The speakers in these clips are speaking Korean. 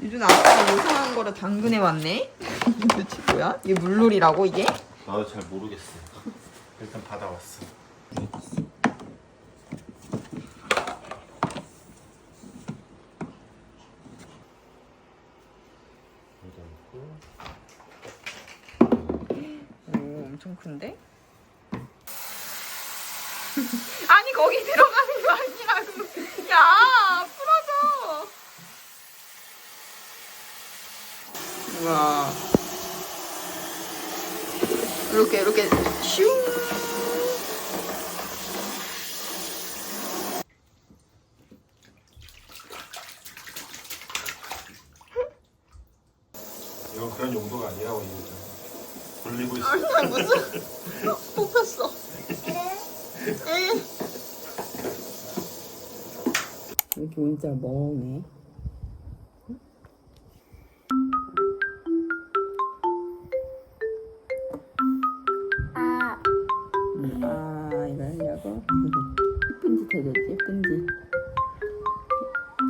유준 아빠가 이상한 거를 당근에 왔네? 도대체 뭐야? 이게 물놀이라고 이게? 나도 잘 모르겠어. 일단 받아왔어. 슝. 이건 그런 용도가 아니라고 이거죠. 돌리고 있어. 아니 무슨 뽑혔어. 이렇게 문자 멍해.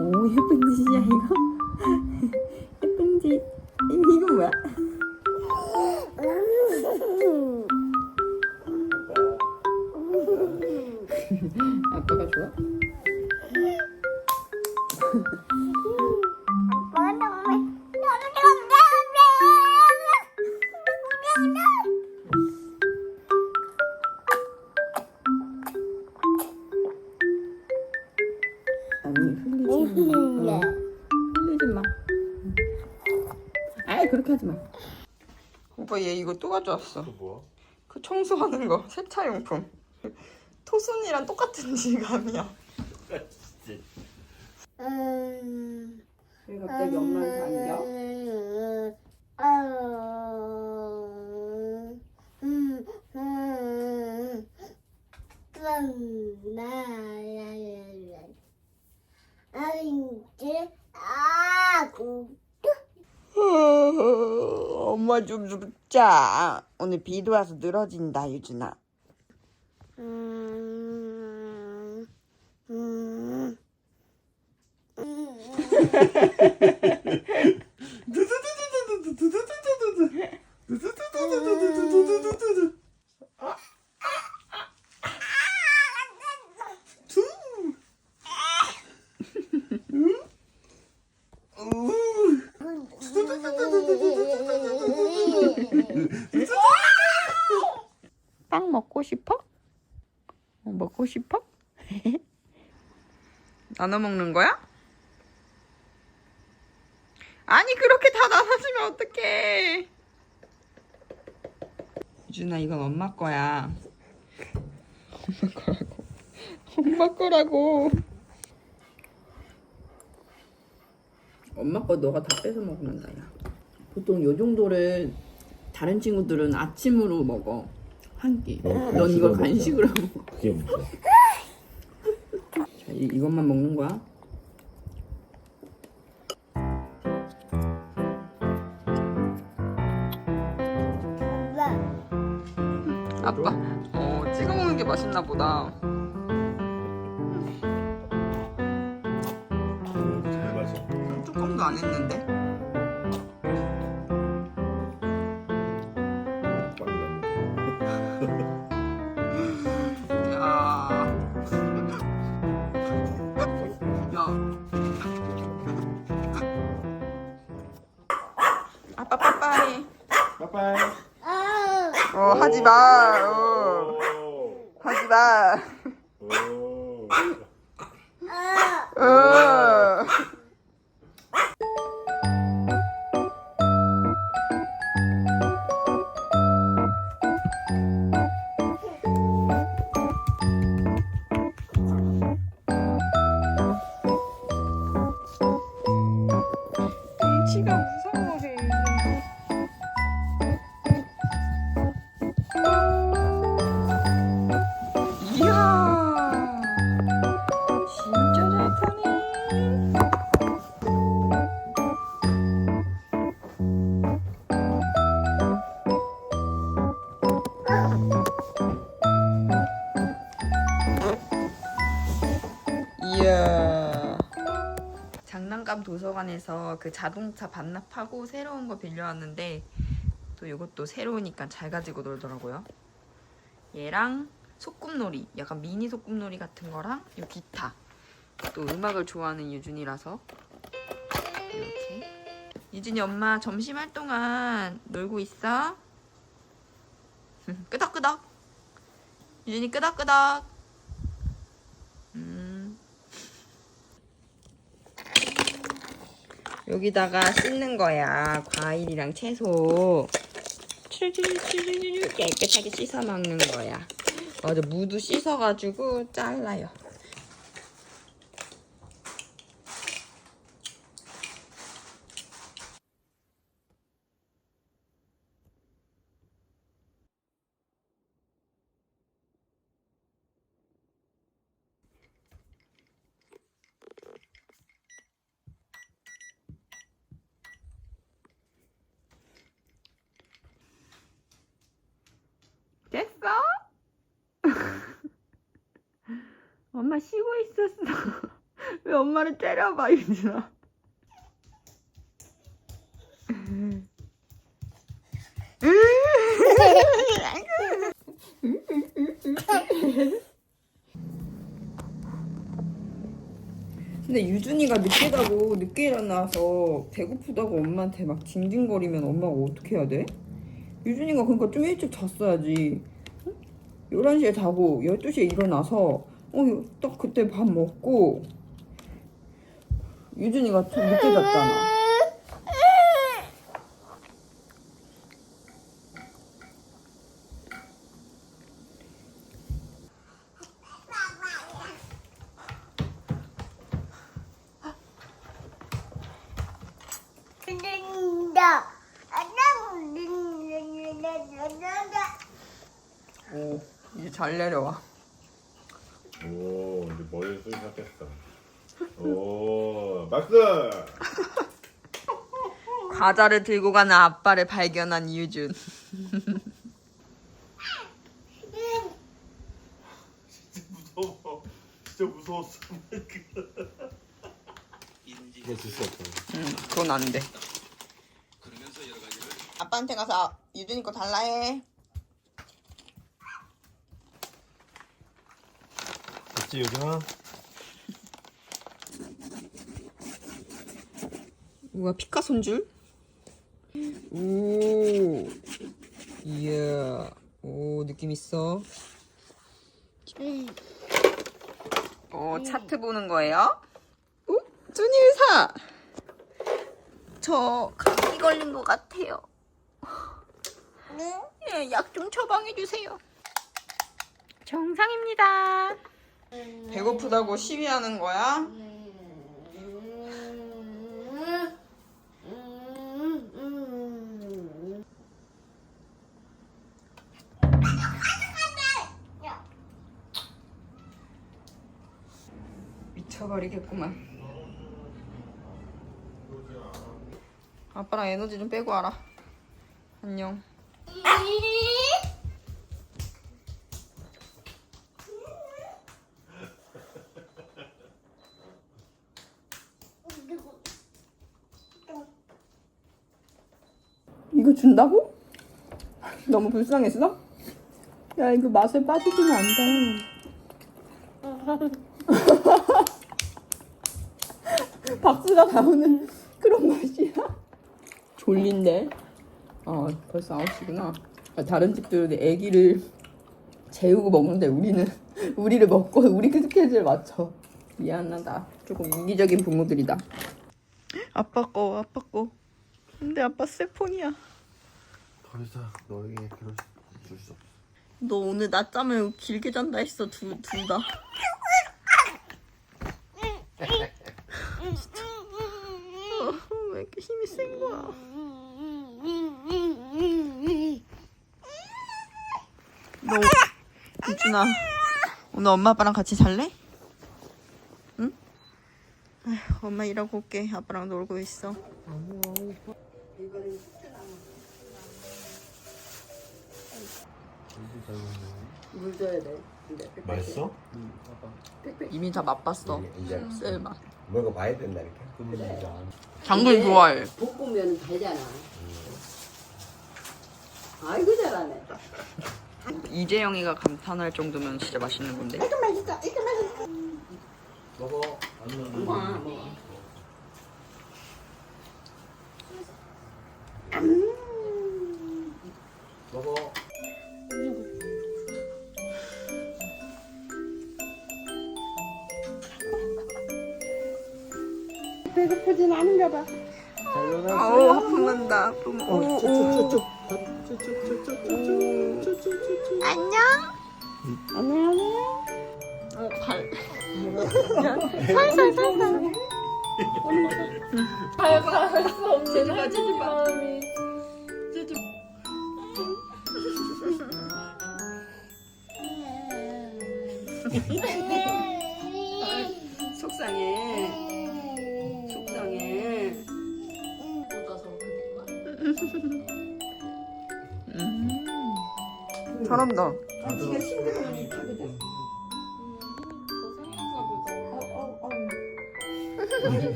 오, 예쁜 짓이야, 이거? 예쁜 짓. 이- 이건 뭐야? 아빠가 좋아? 오빠 얘 이거 또 가져왔어. 또 뭐야? 그 청소하는 거 세차용품. 토순이랑 똑같은 질감이야. 왜 갑자기 엄마한테 안겨? 엄마 좀눕 자. 오늘 비도 와서 늘어진다 유준아. 빵 먹고 싶어? 어, 먹고 싶어? 나눠 먹는 거야? 아니 그렇게 다 나눠주면 어떡해 유준아 이건 엄마 거야 엄마 거라고 엄마 거라고 엄마 거 너가 다 뺏어 먹는다, 야. 보통 요 정도를 다른 친구들은 아침으로 먹어. 한 끼. 어, 넌 이걸 간식으로 먹어. 그게? 자, 이, 이것만 먹는 거야. 아빠 어 찍어 먹는 게 맛있나 보다 잘 마셔. 뚜껑도 안 했는데 어 도서관에서 그 자동차 반납하고 새로운 거 빌려왔는데 또 이것도 새로우니까 잘 가지고 놀더라고요. 얘랑 소꿉놀이, 약간 미니 소꿉놀이 같은 거랑 이 기타. 또 음악을 좋아하는 유준이라서 이렇게. 유준이 엄마 점심할 동안 놀고 있어. 끄덕끄덕. 유준이 끄덕끄덕. 여기다가 씻는 거야. 과일이랑 채소. 추르르르르르 깨끗하게 씻어 먹는 거야. 맞아, 무도 씻어가지고 잘라요. 됐어? 엄마 쉬고 있었어. 왜 엄마를 때려봐, 유진아. 근데 유준이가 늦게 자고 늦게 일어나서 배고프다고 엄마한테 막 징징거리면 엄마가 어떻게 해야 돼? 유준이가 그러니까 좀 일찍 잤어야지. 11시에 자고 12시에 일어나서 어, 딱 그때 밥 먹고 유준이가 좀 늦게 잤잖아. 오, 이제 잘 내려와. 오 이제 머리를 쓰기 시작했어 오 박수 과자를 들고 가는 아빠를 발견한 유준. 무서워 진짜 무서웠어 인지가 줄수 없다 응, 그건 안 돼. 아빠한테 가서 유준이 거 달라 해. 됐지 유준아? 우와, 피카소인 줄? 오, 이야, 오, 느낌 있어. 어, 차트 보는 거예요? 어? 준이 의사! 저 감기 걸린 것 같아요. 예, 약좀 처방해 주세요. 정상입니다. 배고프다고 시위하는 거야? 미쳐버리겠구만. 아빠랑 에너지 좀 빼고 와라. 안녕. 준다고? 너무 불쌍했어? 야 이거 맛을 빠지지면 안 돼. 박수가 나오는 그런 맛이야. 졸린데? 아 벌써 9시구나. 아, 다른 집들은 애기를 재우고 먹는데 우리는 우리를 먹고 우리 그 스케줄 맞춰. 미안하다. 조금 이기적인 부모들이다. 아빠 거, 아빠 거. 근데 아빠 새 폰이야. 더 이상 너에게 그럴 줄수 없어 너 오늘 낮잠을 길게 잔다 했어 둘, 둘 다. 진짜. 어, 왜 이렇게 힘이 센 거야? 너 유준아 오늘 엄마 아빠랑 같이 살래? 응? 아휴, 엄마 일하고 올게. 아빠랑 놀고 있어. 물 줘야 돼. 맛있어? 이미 다 맛봤어. 이제 셀마. 먹어봐야 된다 이렇게. 당근 좋아해. 볶으면 달잖아. 아이고 잘하네. 이재영이가 감탄할 정도면 진짜 맛있는 건데. 먹어. 아니면 엄마 뭐. 먹어. 배고프진 않은가 봐. 아우 하품 난다. 하품. 오, 오. 안녕. 안녕. 어, 발. 발발할 수 없는 마음이. 속상해. 잘한다. 힘들면 이쁘거든.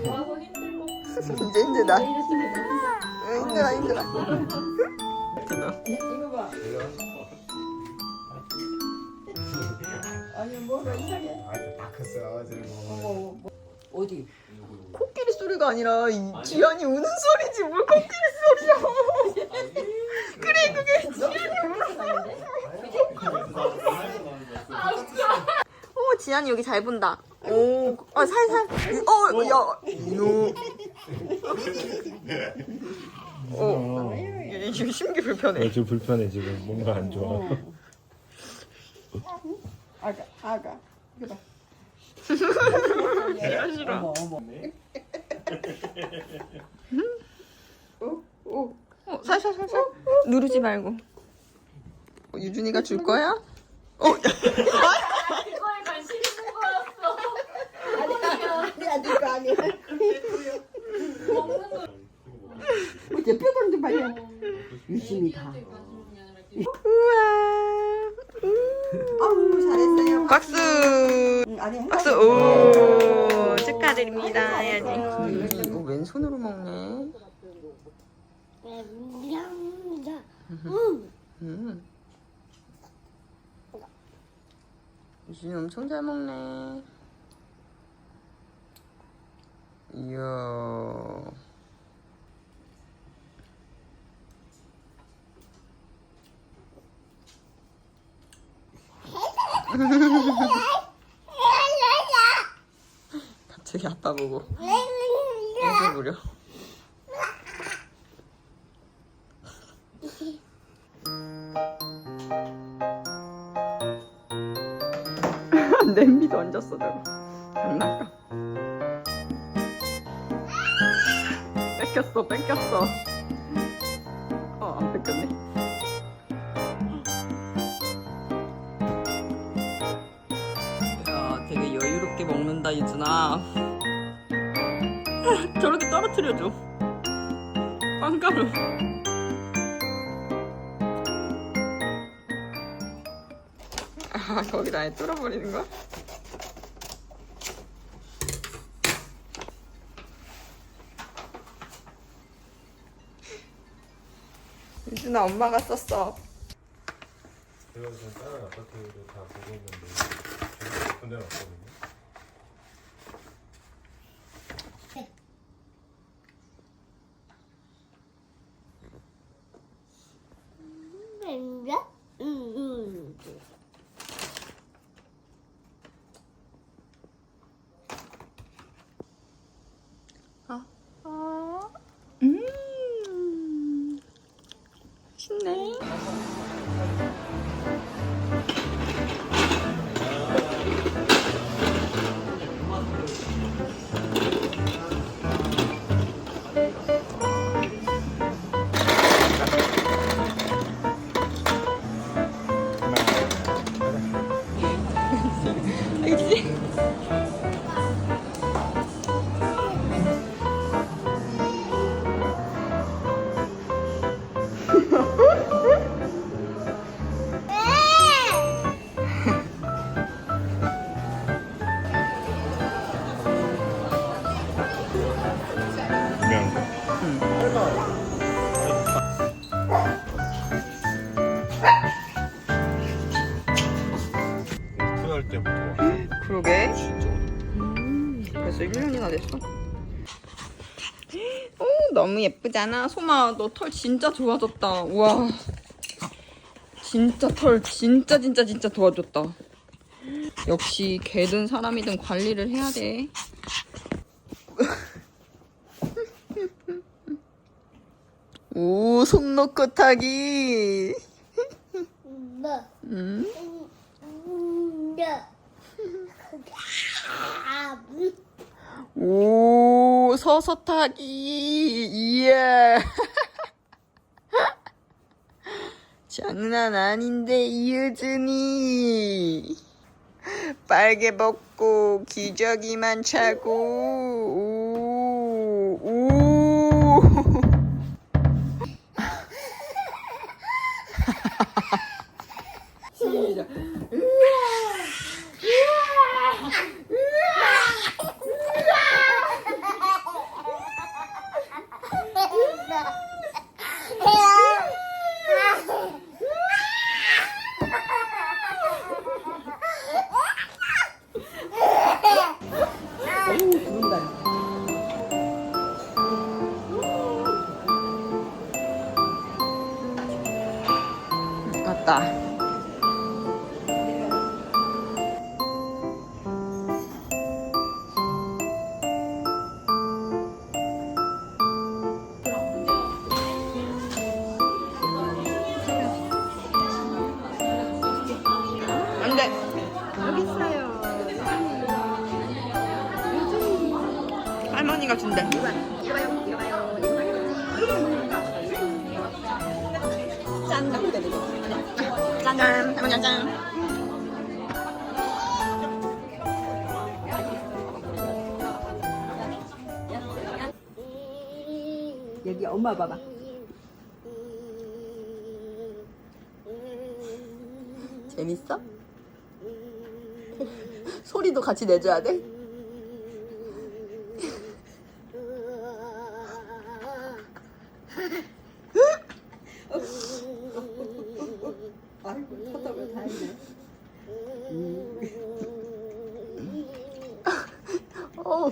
좋아서 힘들고 이제 이제 나. 으, 힘들어 힘들어. 이거 봐. 아니 뭐가 이상해. 아주 다 컸어 저거. 어디? 소리가 아니라 이 지안이 우는 소리지 뭘 코끼리 소리야. 그래 그게 지안이 우는 오 지안이 여기 잘 본다. 오, 아 살살. 어, 야, 이노. 어, 얘 지금 심기 불편해. 지금 불편해 지금 뭔가 안 좋아. 아가 아가. 이거 봐. 싫어. 어머 어머. 어, 살살 살살. 누르지 말고. 어, 유준이가 줄 거야? 어, 그거에 관심 있는 거였어 아니야 네거 아니야. 먹는 거 이제 뼈좀 좀 봐요. 유심히 가. 우와. 아우 잘했어요. 박수. 응, 아니 한 박수. 가지. 오, 축하드립니다. 해야지. 이거 왼손으로 먹네. 음. 유준이 엄청 잘 먹네. 이야. 갑자기 아빠 보고 웃어 부려. 냄비도 얹었어 저거. 장난감. 뺏겼어 뺏겼어. 어 여유롭게 먹는다 유준아. 저렇게 떨어뜨려줘. 빵가루. 아 거기다 아예 뚫어버리는 거야? 유준아 엄마가 썼어. 제가 지금 다른 아파트도 다 보고 있는데 군대는 없거든요. 그러게. 음, 벌써 1년이나 됐어. 오, 너무 예쁘잖아. 소마, 너 털 진짜 좋아졌다. 우와. 진짜 털 진짜 진짜 진짜 도와줬다. 역시 개든 사람이든 관리를 해야 돼. 오, 손 놓고 타기. 음? 오, 서서 타기. 이야. 장난 아닌데, 이유준이. 빨개 벗고, 기저귀만 차고, 오, 할머니가 준대. 짠, 할머니 짠. 여기 엄마 봐봐. 재밌어? 소리도 같이 내줘야 돼?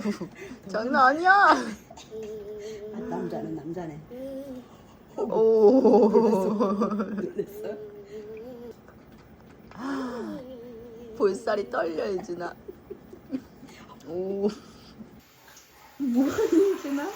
장난 아니야. 아, 남자네 남자네. 오. 놀랬어? 볼살이 떨려, 이준아. 오. 뭐하는지나?